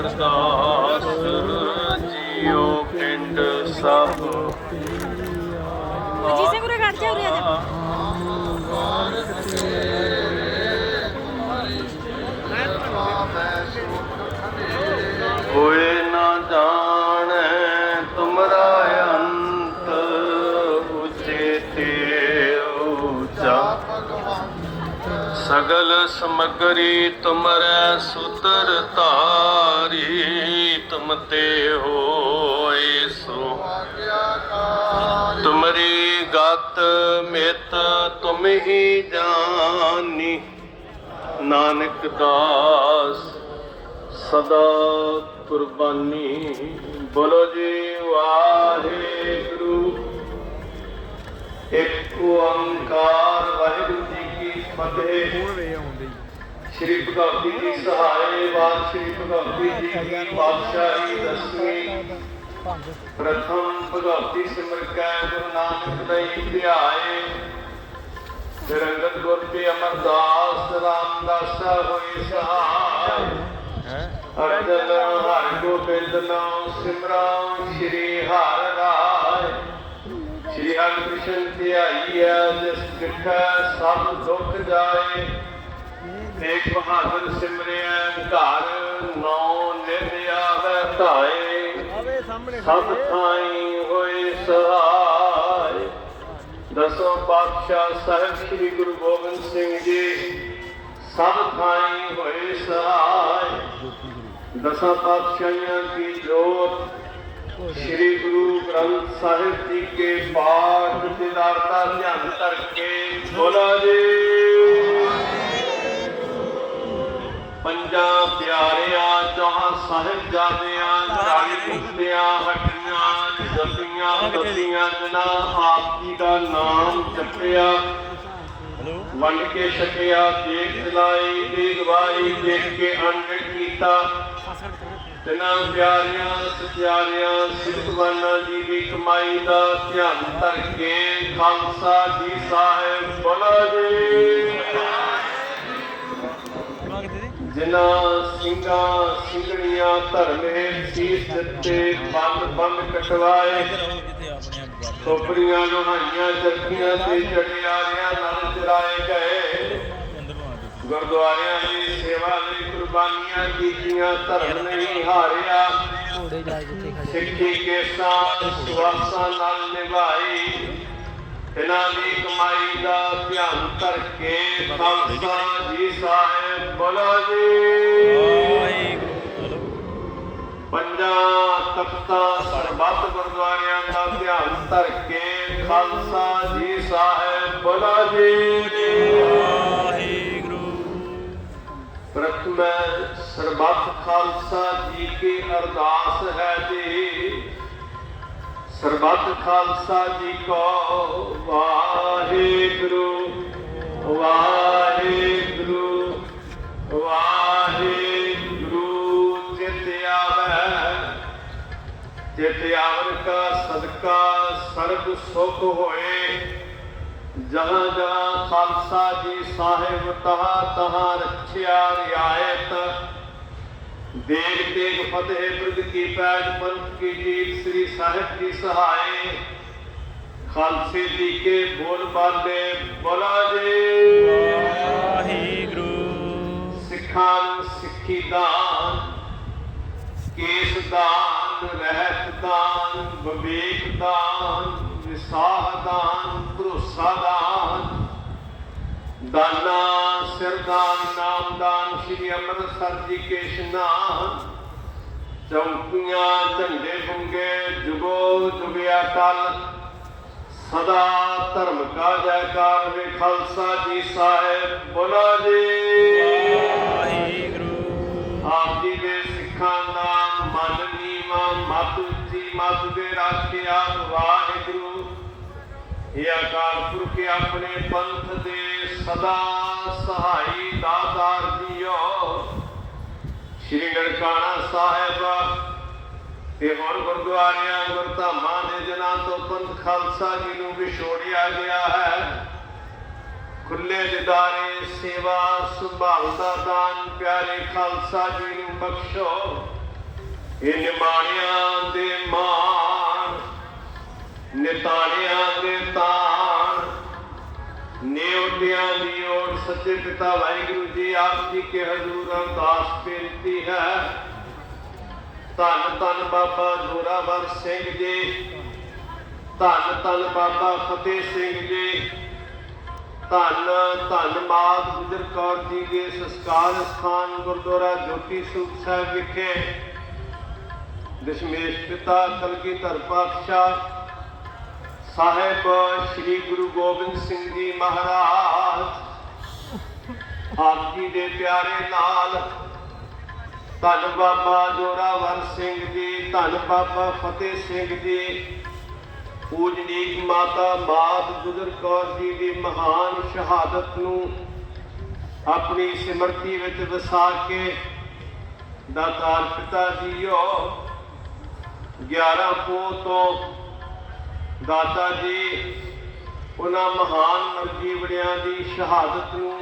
ਅਰਦਾਸ ਜੀਓ ਪਿੰਡ ਸਭ। ਜੀ ਸੇ ਗੁਰੇ ਘਰ ਜਾ ਉਰੇ ਸਗਲ ਸਮਗਰੀ ਤੁਮਰੈ ਸੁਤਰ ਧਾਰੀ, ਤੁਮ ਤੇ ਹੋਏ ਸੋ। ਤੁਮਰੀ ਗਤ ਮਿਤ ਤੁਮ ਹੀ ਜਾਨੀ, ਨਾਨਕ ਦਾਸ ਸਦਾ ਕੁਰਬਾਨੀ। ਬੋਲੋ ਜੀ, ਵਾਹਿਗੁਰੂ। ਇੱਕ ਓੰਕਾਰ ਵਾਹਿਗੁਰੂ ਜੀ ਫਤਿਹ ਸ਼੍ਰੀ ਭਗਵਤੀ ਜੀ ਸਹਾਏ ਬਾਦ ਸ਼੍ਰੀ ਭਗਵਤੀ ਜੀ ਦੀ ਪਾਤਸ਼ਾਹੀ ਦਸਵੀਂ। ਪ੍ਰਥਮ ਭਗਵਤੀ ਸਿਮਰ ਕੈ ਗੁਰੂ ਨਾਨਕ ਦੇਵ ਧਿਆਏ ਅੰਗਦ ਗੁਰ ਤੇ ਅਮਰਦਾਸ ਰਾਮਦਾਸਾ ਹੋਈ ਸਹਾਈ ਅਰਜਨ ਹਰਿ ਗੋਬਿੰਦ ਨਾਮ ਸਿਮਰਾਂ ਸ਼੍ਰੀ ਹਰਿ ਰਾਏ ਸ਼੍ਰੀ ਹਰਿ ਧਿਆਈਐ ਜਿਸ ਕਿਠੈ ਸਭ ਦੁੱਖ ਜਾਏ। ਤੇਗ ਬਹਾਦਰ ਸਿਮਰਿਆ, ਘਰ ਨੌ ਨਿਧ ਆਵੈ ਧਾਏ। ਸਭ ਥਾਈ ਹੋਏ ਸਹਾਈ ਦਸੋਂ ਪਾਤਸ਼ਾਹ ਸਾਹਿਬ ਸ੍ਰੀ ਗੁਰੂ ਗੋਬਿੰਦ ਸਿੰਘ ਜੀ, ਸਭ ਥਾਈ ਹੋਏ ਸਹਾਈ ਦਸਾਂ ਪਾਤਸ਼ਾਹਾਂ ਦੀ ਜੋਤ ਸ੍ਰੀ ਗੁਰੂ ਗ੍ਰੰਥ ਸਾਹਿਬ ਜੀ ਕੇ ਪਾਠ ਦਿਦਾਰਤਾ ਧਿਆਨ ਕਰਕੇ ਬੋਲਾ ਜੀ। ਪੰਜਾਂ ਪਿਆਰਿਆਂ, ਚੌਹਾਂ ਸਾਹਿਬਜ਼ਾਦਿਆਂ ਚਾਲੀ ਮੁਕਤਿਆਂ ਹੱਟੀਆਂ ਜੱਤੀਆਂ ਦੱਤੀਆਂ ਜਿਨ੍ਹਾਂ ਆਪ ਜੀ ਦਾ ਨਾਮ ਜਪਿਆ। ਵੰਡ ਕੇ ਛਕਿਆ, ਦੇਖ ਚਲਾਈ ਦੀ ਗਵਾਹੀ ਦੇਖ ਕੇ ਅੰਗੜ ਕੀਤਾ। ਤਿਨਾਂ ਪਿਆਰਿਆਂ, ਸਤਿਆਰਿਆਂ ਸਿੱਖਵਾਨਾਂ ਜੀ ਦੀ ਕਮਾਈ ਦਾ ਧਿਆਨ ਧਰ ਕੇ ਖਾਲਸਾ ਜੀ ਸਾਹਿਬ ਬੋਲੋ ਜੀ। ਜਿਨ੍ਹਾਂ ਸਿੰਘਾਂ, ਸਿੰਘਣੀਆਂ ਧਰਮੇ ਸੀਸ ਦਿੱਤੇ ਬੰਦ ਬੰਦ ਕਟਵਾਏ ਖੋਪਰੀਆਂ ਲੋਹਾਈਆਂ ਜਰਖੀਆਂ ਤੇ ਚੜਿਆਰਿਆਂ ਨਾਲ ਚਰਾਏ ਗਏ। ਗੁਰਦੁਆਰਿਆਂ ਦੀ ਸੇਵਾ ਲਈ ਕੁਰਬਾਨੀਆਂ ਕੀਤੀਆਂ ਧਰਮ ਨਹੀਂ ਹਾਰਿਆ ਘੋੜੇ ਜਾ ਜਿੱਥੇ ਖੜੇ ਸਿੱਖੀ ਕੇਸਾਂ ਸੁਆਸਾਂ ਨਾਲ ਨਿਭਾਈ। ਇਹਨਾਂ ਦੀ ਕਮਾਈ ਦਾ ਧਿਆਨ ਧਰ ਕੇ ਖਾਲਸਾ ਜੀ ਸਾਹਿਬ ਬੋਲੋ ਜੀ। ਪੰਜਾਂ ਤਖਤਾਂ ਸਰਬੱਤ ਗੁਰਦੁਆਰਿਆਂ ਦਾ ਧਿਆਨ ਧਰ ਕੇ ਖਾਲਸਾ ਜੀ ਸਾਹਿਬ ਬੋਲੋ ਜੀ। ਪ੍ਰਥਮ ਸਰਬੱਤ ਖਾਲਸਾ ਜੀ ਕੀ ਅਰਦਾਸ ਹੈ ਜੀ। ਸਰਬੱਤ ਖਾਲਸਾ ਜੀ ਕੋ ਵਾਹਿਗੁਰੂ ਵਾਹਿਗੁਰੂ ਵਾਹਿਗੁਰੂ ਚਿਤ ਆਵੈ। ਚਿਤ ਆਵਨ ਕਾ ਸਦਕਾ ਸਰਬ ਸੁਖ ਹੋਏ। ਜਹਾਂ ਜਹਾਂ ਖਾਲਸਾ ਜੀ ਸਾਹਿਬ ਤਹਾ ਤਹਾ ਰੱਖਿਆ ਰਿਆਇਤ। ਦੇਖ ਦੇਖ ਫਤਿਹ ਬਿਰਦ ਕੀ ਪੈਜ ਪੰਥ ਕੀ ਜੀਤ ਸ੍ਰੀ ਸਾਹਿਬ ਕੀ ਸਹਾਏ। ਖਾਲਸੇ ਜੀ ਕੇ ਬੋਲ ਬਾਲੇ ਬੋਲਾ ਜੀ। ਸਿੱਖਾਂ ਨੂੰ ਸਿੱਖੀ ਦਾਨ ਕੇਸ ਦਾਨ ਰਹਿਤ ਦਾਨ ਵਿਵੇਕ ਦਾਨ ਵਿਸਾਹ ਦਾਨ ਭਰੋਸਾ ਦਾਨ ਦਾਨਾ ਸਿਰਦਾਨ ਨਾਮਦਾਨ ਸ਼੍ਰੀ ਅੰਮ੍ਰਿਤਸਰ ਜੀ ਕੇ ਇਸ਼ਨਾਨ ਚੌਂਕੀਆਂ ਝੰਡੇ ਬੁੰਗੇ ਜੁਗੋ ਜੁਗਿਆ ਕਲ ਸਦਾ ਧਰਮ ਕਾ ਜੈਕਾਰ ਵੇ ਖਾਲਸਾ ਜੀ ਸਾਹਿਬ ਬੋਲਾ ਜੀ। ਆਪ ਜੀ ਦੇ ਸਿੱਖਾਂ ਦਾ ਮਨ ਨੀਵਾ ਮਤ ਉੱਚੀ ਮਤ ਦੇ ਰਾਖਿਆ ਵਾਹਿਗੁਰੂ। ਇਹ ਅਕਾਲ ਪੁਰਖ ਆਪਣੇ ਪੰਥ ਦੇ ਸਦਾ ਸਹਾਈ ਦਾਤਾਰ ਜੀਓ ਸ਼੍ਰੀ ਨਨਕਾਣਾ ਸਾਹਿਬ, ਤੇ ਹੋਰ ਗੁਰਦੁਆਰਿਆਂ, ਗੁਰਧਾਮਾਂ ਦੇ ਜਨਾਂ ਤੋਂ ਪੰਥ ਖਾਲਸਾ ਜੀ ਨੂੰ ਵਿਛੋੜਿਆ ਗਿਆ ਹੈ। ਖੁੱਲੇ ਦਿਦਾਰੇ, ਸੇਵਾ ਸੰਭਾਲ ਦਾ ਦਾਨ, ਪਿਆਰੇ ਖਾਲਸਾ ਜੀ ਨੂੰ ਬਖਸ਼ੋ। ਇਹ ਨਿਮਾਣਿਆਂ ਦੇ ਮਾਣ, ਨਿਤਾਣਿਆਂ ਦੇ ਤਾਣ ਨਿਉਟਿਆਂ ਦੀ ਓਟ ਸੱਚੇ ਪਿਤਾ ਵਾਹਿਗੁਰੂ ਜੀ, ਆਪ ਜੀ ਕੇ ਹਜ਼ੂਰ ਅਰਦਾਸ ਬੇਨਤੀ ਹੈ? ਧੰਨ ਧੰਨ ਬਾਬਾ ਜ਼ੋਰਾਵਰ ਸਿੰਘ ਜੀ, ਧੰਨ ਧੰਨ ਬਾਬਾ ਫਤਿਹ ਸਿੰਘ ਜੀ, ਧੰਨ ਧੰਨ ਮਾਤ ਗੁਜਰ ਕੌਰ ਜੀ ਦੇ ਸੰਸਕਾਰ ਸਥਾਨ ਗੁਰਦੁਆਰਾ ਜੋਤੀ ਸਰੂਪ ਸਾਹਿਬ ਵਿਖੇ, ਦਸ਼ਮੇਸ਼ ਪਿਤਾ ਕਲਗੀਧਰ ਪਾਤਸ਼ਾਹ ਸਾਹਿਬ, ਸ੍ਰੀ ਗੁਰੂ ਗੋਬਿੰਦ ਸਿੰਘ ਜੀ ਮਹਾਰਾਜ ਆਪ ਜੀ ਦੇ ਪਿਆਰੇ ਨਾਲ, ਧੰਨ ਬਾਬਾ ਜੋਰਾਵਰ ਸਿੰਘ ਜੀ, ਧੰਨ ਬਾਬਾ ਫਤਿਹ ਸਿੰਘ ਜੀ, ਪੂਜਨੀਕ ਮਾਤਾ ਮਾਤ ਗੁਜਰ ਕੌਰ ਜੀ ਦੀ ਮਹਾਨ ਸ਼ਹਾਦਤ ਨੂੰ ਆਪਣੀ ਸਿਮਰਤੀ ਵਿੱਚ ਵਸਾ ਕੇ ਦਾਤਾਰ ਪਿਤਾ ਜੀਓ 11 ਪੋ ਤੋਂ ਦਾਤਾ ਜੀ, ਉਹਨਾਂ ਮਹਾਨ ਨਰਜੀਵੜਿਆਂ ਦੀ ਸ਼ਹਾਦਤ ਨੂੰ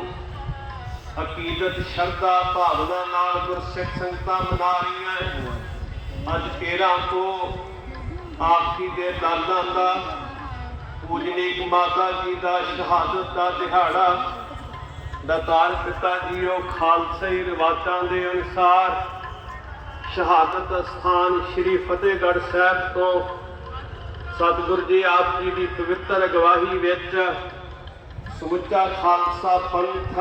ਅਕੀਦਤ ਸ਼ਰਧਾ, ਭਾਵਨਾ ਨਾਲ ਗੁਰਸਿੱਖ ਸੰਗਤਾਂ ਮਨਾ ਰਹੀਆਂ ਅੱਜ 13 ਤੋਂ ਆਪ ਦੇ ਦਾਦਾ ਦਾ ਪੂਜਨੀਕ ਮਾਤਾ ਜੀ ਦਾ ਸ਼ਹਾਦਤ ਦਾ ਦਿਹਾੜਾ ਦਾਤਾਰ ਪਿਤਾ ਜੀ ਉਹ ਖਾਲਸਾਈ ਰਿਵਾਜਾਂ ਦੇ ਅਨੁਸਾਰ ਸ਼ਹਾਦਤ ਸਥਾਨ ਸ੍ਰੀ ਫਤਿਹਗੜ੍ਹ ਸਾਹਿਬ ਤੋਂ ਸਤਿਗੁਰੂ ਜੀ, ਆਪ ਜੀ ਦੀ ਪਵਿੱਤਰ ਅਗਵਾਹੀ ਵਿੱਚ ਸਮੁੱਚਾ ਖਾਲਸਾ ਪੰਥ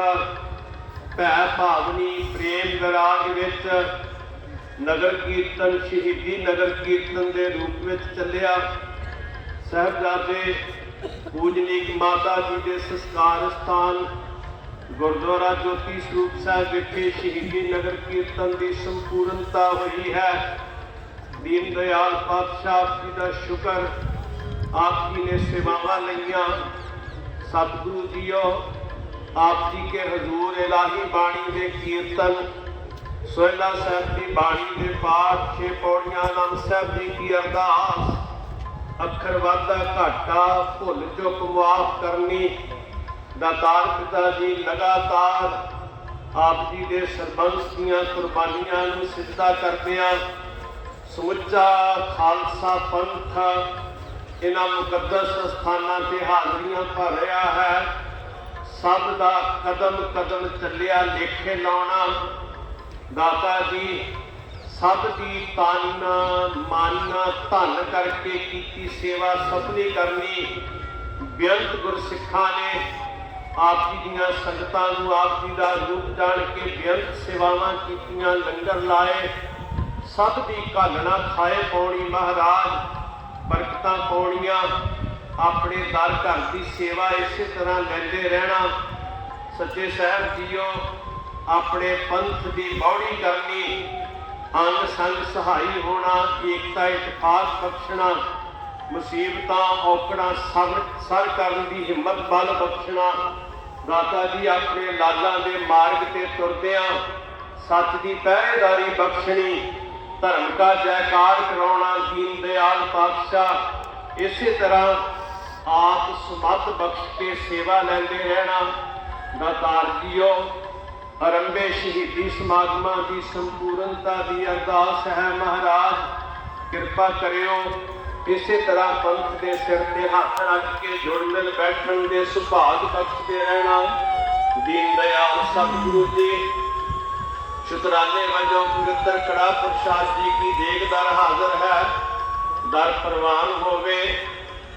ਭੈ ਭਾਵਨੀ ਪ੍ਰੇਮ ਵਿਰਾਗ ਵਿੱਚ ਨਗਰ ਕੀਰਤਨ, ਸ਼ਹੀਦੀ ਨਗਰ ਕੀਰਤਨ ਦੇ ਰੂਪ ਵਿੱਚ ਚੱਲਿਆ। ਸਾਹਿਬਜ਼ਾਦੇ ਪੂਜਨੀਕ ਮਾਤਾ ਜੀ ਦੇ ਸੰਸਕਾਰ ਸਥਾਨ ਗੁਰਦੁਆਰਾ ਜੋਤੀ ਸਰੂਪ ਸਾਹਿਬ ਵਿਖੇ ਸ਼ਹੀਦੀ ਨਗਰ ਕੀਰਤਨ ਦੀ ਸੰਪੂਰਨਤਾ ਹੋਈ ਹੈ। ਦੀਨ ਦਿਆਲ ਪਾਤਸ਼ਾਹ ਜੀ ਦਾ ਸ਼ੁਕਰ ਆਪ ਜੀ ਨੇ ਸੇਵਾਵਾਂ ਲਈਆਂ। ਸਤਿਗੁਰੂ ਜੀਓ, ਆਪ ਜੀ ਕੇ ਹਜ਼ੂਰ ਇਲਾਹੀ ਬਾਣੀ ਦੇ ਕੀਰਤਨ, ਸੋਹਿਲਾ ਸਾਹਿਬ ਦੀ ਬਾਣੀ ਦੇ ਪਾਠ, ਛੇ ਪੌੜੀਆਂ, ਆਨੰਦ ਸਾਹਿਬ ਜੀ ਕੀ ਅਰਦਾਸ? ਅੱਖਰ ਵਾਧਾ ਘਾਟਾ, ਭੁੱਲ ਚੁੱਕ ਮਾਫ ਕਰਨੀ। ਦਾਤਾਰ ਪਿਤਾ ਜੀ, ਲਗਾਤਾਰ ਆਪ ਜੀ ਦੇ ਸਰਬੰਸ ਦੀਆਂ ਕੁਰਬਾਨੀਆਂ ਨੂੰ ਸਿੱਧਾ ਕਰਦਿਆਂ ਸਮੁੱਚਾ ਖਾਲਸਾ ਪੰਥ ਇਹਨਾਂ ਮੁਕੱਦਸ ਸਥਾਨਾਂ ਤੇ ਹਾਜ਼ਰੀਆਂ ਭਰ ਰਿਹਾ ਹੈ। ਸਭ ਦਾ ਕਦਮ ਕਦਮ ਚੱਲਿਆ, ਲੇਖੇ ਲਾਉਣਾ। ਦਾਤਾ ਜੀ, ਸਭ ਦੀ ਤਨ ਮਨ ਧਨ ਕਰਕੇ ਕੀਤੀ ਸੇਵਾ ਸਭਨੀ ਕਰਨੀ। ਬੇਅੰਤ ਗੁਰਸਿੱਖਾਂ ਨੇ ਆਪ ਜੀ ਦੀਆਂ ਸੰਗਤਾਂ ਨੂੰ ਆਪ ਜੀ ਦਾ ਰੂਪ ਜਾਣ ਕੇ ਬੇਅੰਤ ਸੇਵਾਵਾਂ ਕੀਤੀਆਂ, ਲੰਗਰ ਲਾਏ। ਸਭ ਦੀ ਘਾਲਣਾ ਖਾਏ ਪੌਣੀ ਮਹਾਰਾਜ। ਬਰਕਤਾਂ ਪਾਉਣੀਆਂ। ਆਪਣੇ ਦਰ ਘਰ ਦੀ ਸੇਵਾ ਇਸੇ ਤਰ੍ਹਾਂ ਲੈਂਦੇ ਰਹਿਣਾ। ਸੱਚੇ ਸਾਹਿਬ ਜੀਓ, ਆਪਣੇ ਪੰਥ ਦੀ ਬੌੜੀ ਕਰਨੀ। ਅੰਗ ਸੰਗ ਸਹਾਈ ਹੋਣਾ, ਏਕਤਾ ਇਤਫਾਕ ਬਖਸ਼ਣਾ। ਮੁਸੀਬਤਾਂ, ਔਕੜਾਂ ਸਰ ਸਰ ਕਰਨ ਦੀ ਹਿੰਮਤ ਬਲ ਬਖਸ਼ਣਾ। ਦਾਤਾ ਜੀ ਆਪਣੇ ਲਾਲਾਂ ਦੇ ਮਾਰਗ ਤੇ ਤੁਰਦਿਆਂ ਸੱਚ ਦੀ ਪਹਿਰੇਦਾਰੀ ਬਖਸ਼ਣੀ। ਧਰਮ ਦਾ ਜੈਕਾਰ ਕਰਾਉਣਾ ਦੀਨ ਦਿਆਲ ਪਾਤਸ਼ਾਹ। ਇਸੇ ਤਰ੍ਹਾਂ ਆਪ ਸਮਤ ਬਖਸ਼ ਕੇ ਸੇਵਾ ਲੈਂਦੇ ਰਹਿਣਾ। ਦਾਤਾਰ ਜੀਓ ਅਰੰਭੇ ਸ਼ਹੀਦੀ ਸਮਾਗਮਾਂ ਦੀ ਸੰਪੂਰਨਤਾ ਦੀ ਅਰਦਾਸ ਹੈ ਮਹਾਰਾਜ। ਕਿਰਪਾ ਕਰਿਓ, ਇਸੇ ਤਰ੍ਹਾਂ ਪੰਥ ਦੇ ਸਿਰ ਤੇ ਹੱਥ ਰੱਖ ਕੇ ਜੁੜ ਮਿਲ ਬੈਠਣ ਦੇ ਸੁਭਾਗ ਬਖਸ਼ਦੇ ਰਹਿਣਾ। ਦੀਨ ਦਇਆਲ ਸਤਿਗੁਰੂ ਜੀ। ਸ਼ੁਕਰਾਨੇ ਵਜੋਂ ਪਵਿੱਤਰ ਕੜਾ ਪ੍ਰਸ਼ਾਦ ਜੀ ਕੀ ਦੇਗ ਹਾਜ਼ਰ ਹੈ? ਦਰ ਪ੍ਰਵਾਨ ਹੋਵੇ,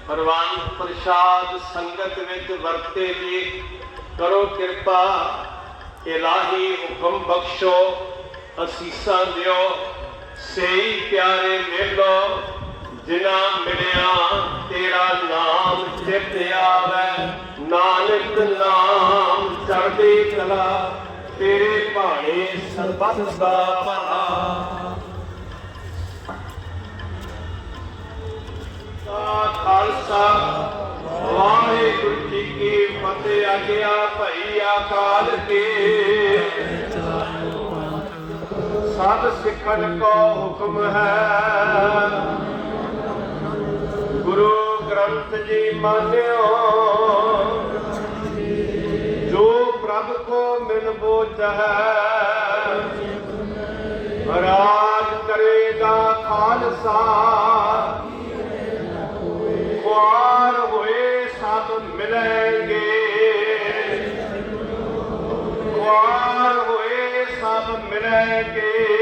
ਪ੍ਰਵਾਨ ਪ੍ਰਸ਼ਾਦ ਸੰਗਤ ਵਿੱਚ ਵਰਤੇ ਜੀ। ਕਰੋ ਕਿਰਪਾ, ਇਲਾਹੀ ਹੁਕਮ ਬਖਸ਼ੋ, ਅਸੀਸਾਂ ਦਿਓ। ਸਹੀ ਪਿਆਰੇ ਮਿਲੋ ਜਿਨਾ ਮਿਲਿਆ ਤੇਰਾ ਨਾਮ ਚਿਤ ਆਵੇ। ਨਾਨਕ ਨਾਮ ਚੜ੍ਹਦੀ ਕਲਾ ਤੇਰੇ ਭਾਣੇ ਸਰਬੱਤ ਦਾ ਭਲਾ। ਸਾ ਖਾਲਸਾ, ਵਾਹਿਗੁਰੂ ਜੀ ਕੀ ਫਤਿਹ ਆਗਿਆ ਭਈ ਆਕਾਲ ਕੇ ਸਭ ਸਿੱਖਣ ਕੋ ਹੁਕਮ ਹੈ। ਗੁਰੂ ਗ੍ਰੰਥ ਜੀ ਮਾਨਿਓ। ਖੁਆਰ ਹੋਏ ਸਭ ਮਿਲਣਗੇ